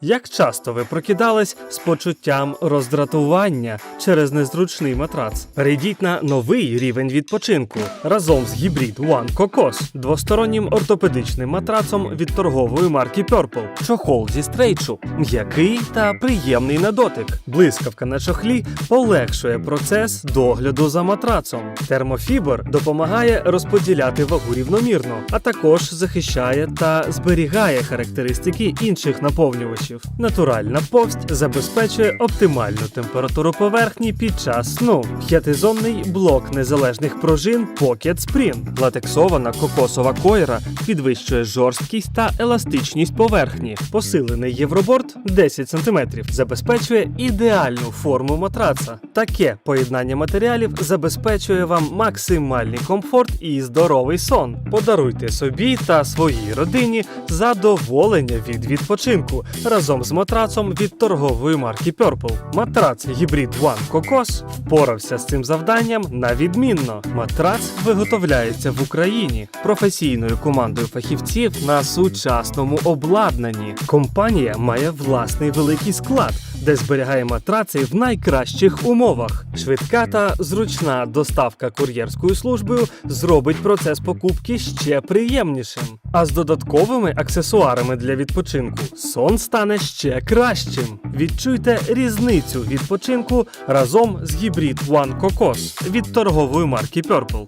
Як часто ви прокидались з почуттям роздратування через незручний матрац? Перейдіть на новий рівень відпочинку разом з Hybrid One Cocos, двостороннім ортопедичним матрацом від торгової марки Purple. Чохол зі стрейчу, м'який та приємний на дотик. Блискавка на чохлі полегшує процес догляду за матрацом. Термофібр допомагає розподіляти вагу рівномірно, а також захищає та зберігає характеристики інших наповнювачів. Натуральна повсть забезпечує оптимальну температуру поверхні під час сну. П'ятизонний блок незалежних пружин Pocket Spring. Латексована кокосова койра підвищує жорсткість та еластичність поверхні. Посилений євроборд 10 см забезпечує ідеальну форму матраца. Таке поєднання матеріалів забезпечує вам максимальний комфорт і здоровий сон. Подаруйте собі та своїй родині задоволення від відпочинку разом з матрацом від торгової марки Purple. Матрац Hybrid One Cocos впорався з цим завданням на відмінно. Матрац виготовляється в Україні професійною командою фахівців на сучасному обладнанні. Компанія має власний великий склад, де зберігає матраци в найкращих умовах. Швидка та зручна доставка кур'єрською службою зробить процес покупки ще приємнішим. А з додатковими аксесуарами для відпочинку сон стане ще кращим. Відчуйте різницю відпочинку разом з гібрид One Cocos від торгової марки Purple.